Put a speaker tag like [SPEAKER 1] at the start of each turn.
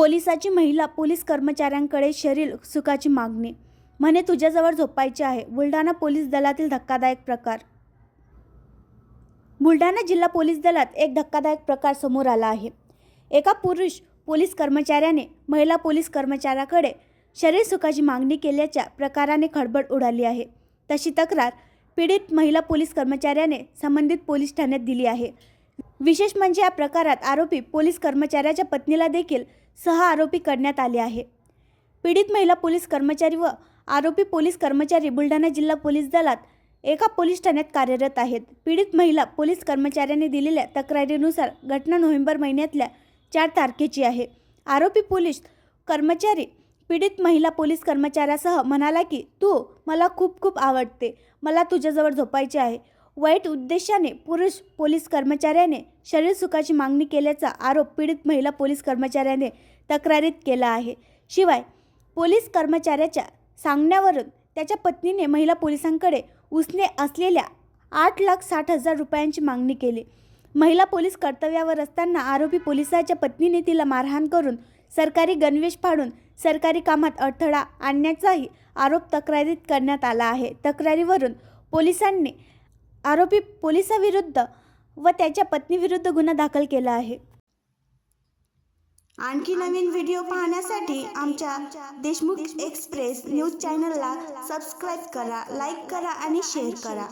[SPEAKER 1] पोलिसाची महिला पोलीस कर्मचाऱ्यांकडे शरीर सुखाची मागणी. म्हणे तुझ्याजवळ झोपायचे आहे. बुलढाणा पोलीस दलातील धक्कादायक प्रकार. बुलढाणा जिल्हा पोलीस दलात एक धक्कादायक प्रकार समोर आला आहे. एका पुरुष पोलीस कर्मचाऱ्याने महिला पोलीस कर्मचाऱ्याकडे शरीर सुखाची मागणी केल्याच्या प्रकाराने खळबळ उडाली आहे. तशी तक्रार पीडित महिला पोलीस कर्मचाऱ्याने संबंधित पोलीस ठाण्यात दिली आहे. विशेष म्हणजे या प्रकारात आरोपी पोलीस कर्मचाऱ्याच्या पत्नीला देखील सह आरोपी करण्यात आले आहे. पीडित महिला पोलीस कर्मचारी व आरोपी पोलीस कर्मचारी बुलढाणा जिल्हा पोलीस दलात एका पोलीस ठाण्यात कार्यरत आहेत. पीडित महिला पोलीस कर्मचाऱ्यांनी दिलेल्या तक्रारीनुसार घटना नोव्हेंबर महिन्यातल्या चार तारखेची आहे. आरोपी पोलीस कर्मचारी पीडित महिला पोलीस कर्मचाऱ्यासह म्हणाला की तू मला खूप खूप आवडते. मला तुझ्याजवळ झोपायचे आहे. वाईट उद्देशाने पुरुष पोलीस कर्मचाऱ्याने शरीर सुखाची मागणी केल्याचा आरोप पीडित महिला पोलीस कर्मचाऱ्याने तक्रारीत केला आहे. शिवाय पोलीस कर्मचाऱ्याच्या सांगण्यावरून त्याच्या पत्नीने महिला पोलिसांकडे उसने असलेल्या आठ लाख साठ हजार रुपयांची मागणी केली. महिला पोलीस कर्तव्यावर असताना आरोपी पोलिसाच्या पत्नीने तिला मारहाण करून सरकारी गणवेश फाडून सरकारी कामात अडथळा आणण्याचाही आरोप तक्रारीत करण्यात आला आहे. तक्रारीवरून पोलिसांनी आरोपी पोलिसाविरुद्ध व त्याच्या पत्नीविरुद्ध गुन्हा दाखल केला आहे. आणखी नवीन व्हिडिओ पाहण्यासाठी आमच्या देशमुख एक्सप्रेस न्यूज चॅनलला सबस्क्राईब करा लाईक करा आणि शेअर करा.